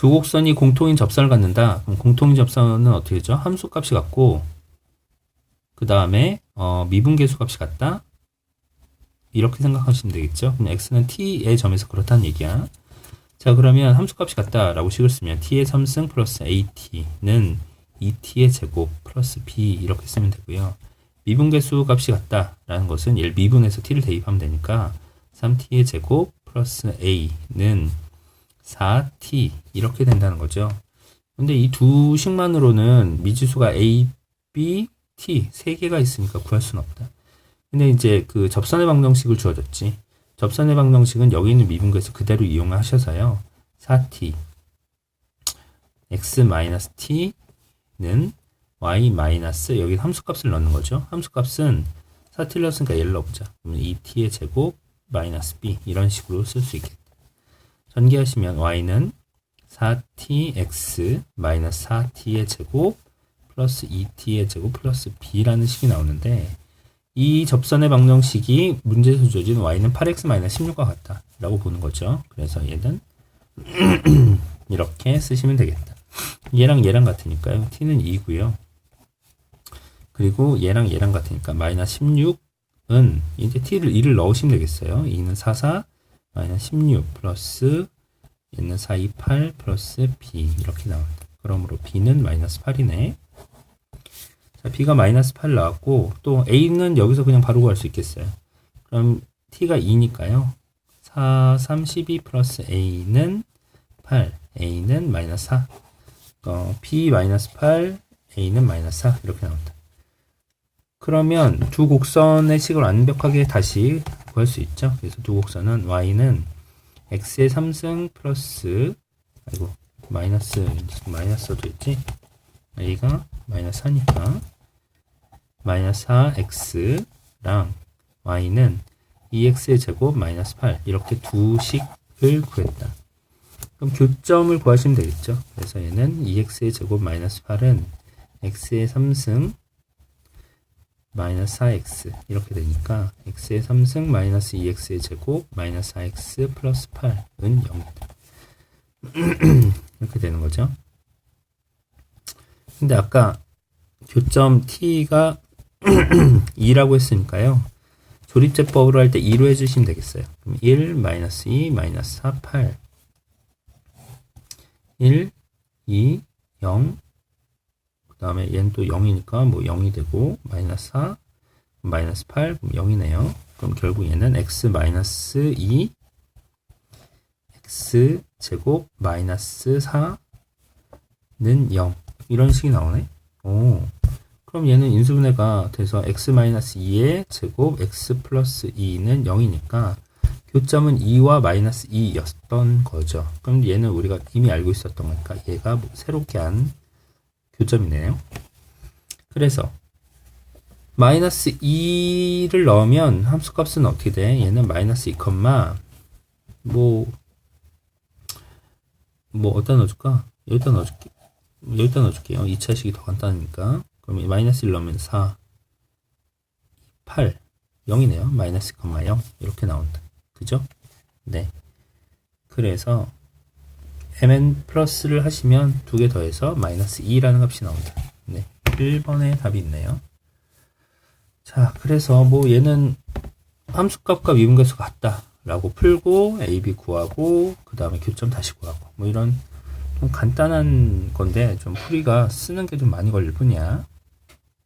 두 곡선이 공통인 접선을 갖는다. 그럼 공통인 접선은 어떻게 되죠? 함수 값이 같고 그 다음에 어, 미분계수 값이 같다. 이렇게 생각하시면 되겠죠. 그럼 x는 t의 점에서 그렇다는 얘기야. 자 그러면 함수 값이 같다라고 식을 쓰면 t의 3승 플러스 at는 2t의 제곱 플러스 b 이렇게 쓰면 되고요. 미분계수 값이 같다라는 것은 얘를 미분해서 t를 대입하면 되니까 3t의 제곱 플러스 a는 4t 이렇게 된다는 거죠. 근데 이 두 식만으로는 미지수가 a, b, t 세 개가 있으니까 구할 수는 없다. 근데 이제 그 접선의 방정식을 주어졌지. 접선의 방정식은 여기 있는 미분계에서 그대로 이용하셔서요. 4t x-t는 y 마이너스 여기 함수값을 넣는 거죠. 함수값은 4t를 넣었으니까 얘를 넣어보자. 그러면 2t의 제곱 마이너스 b 이런 식으로 쓸 수 있겠다. 전개하시면 y는 4tx 마이너스 4t의 제곱 플러스 2t의 제곱 플러스 b라는 식이 나오는데 이 접선의 방정식이 문제에서 주어진 y는 8x 마이너스 16과 같다 라고 보는 거죠. 그래서 얘는 이렇게 쓰시면 되겠다. 얘랑 얘랑 같으니까요. t는 2고요. 그리고 얘랑 얘랑 같으니까 마이너스 16은 이제 t를 2를 넣으시면 되겠어요. 2는 4, 4 마이너스 16 플러스 얘는 4, 2, 8 플러스 b 이렇게 나온다. 그러므로 b는 마이너스 8이네. 자, b가 마이너스 8 나왔고 또 a는 여기서 그냥 바로 구할 수 있겠어요. 그럼 t가 2니까요. 4, 3, 12 플러스 a는 8, a는 마이너스 4. 어, b 마이너스 8, a는 마이너스 4 이렇게 나온다. 그러면 두 곡선의 식을 완벽하게 다시 구할 수 있죠. 그래서 두 곡선은 y는 x의 3승 플러스 아이고 마이너스 마이너스도 있지. a가 마이너스 4니까 마이너스 4x랑 y는 2x의 제곱 마이너스 8 이렇게 두 식을 구했다. 그럼 교점을 구하시면 되겠죠. 그래서 얘는 2x의 제곱 마이너스 8은 x의 3승 마이너스 4x 이렇게 되니까 x의 3승 마이너스 2x의 제곱 마이너스 4x 플러스 8은 0이다. 이렇게 되는 거죠. 근데 아까 교점 t가 2라고 했으니까요. 조립제법으로 할 때 2로 해주시면 되겠어요. 그럼 1, 마이너스 2, 마이너스 4, 8 1, 2, 0 그 다음에 얘는 또 0이니까 뭐 0이 되고 마이너스 4, 마이너스 8, 그럼 0이네요. 그럼 결국 얘는 x 마이너스 2 x 제곱 마이너스 4는 0 이런 식이 나오네. 오. 그럼 얘는 인수분해가 돼서 x-2의 제곱 x 플러스 2는 0이니까 교점은 2와 마이너스 2였던 거죠. 그럼 얘는 우리가 이미 알고 있었던 거니까 얘가 뭐 새롭게 한 교점이네요. 그래서 마이너스 2를 넣으면 함수값은 어떻게 돼? 얘는 마이너스 2, 뭐, 뭐, 어디다 넣어줄까? 여기다 넣어줄게. 여기다 넣어줄게요. 2차식이 더 간단하니까. 그럼 마이너스 1 넣으면 4, 8, 0이네요. 마이너스 0 이렇게 나온다. 그죠? 네. 그래서 mn 플러스를 하시면 두 개 더해서 마이너스 2라는 값이 나온다. 네. 1번에 답이 있네요. 자, 그래서 뭐 얘는 함수값과 미분계수가 같다. 라고 풀고 a, b 구하고 그 다음에 교점 다시 구하고 뭐 이런 좀 간단한 건데 좀 풀이가 쓰는 게 좀 많이 걸릴 뿐이야.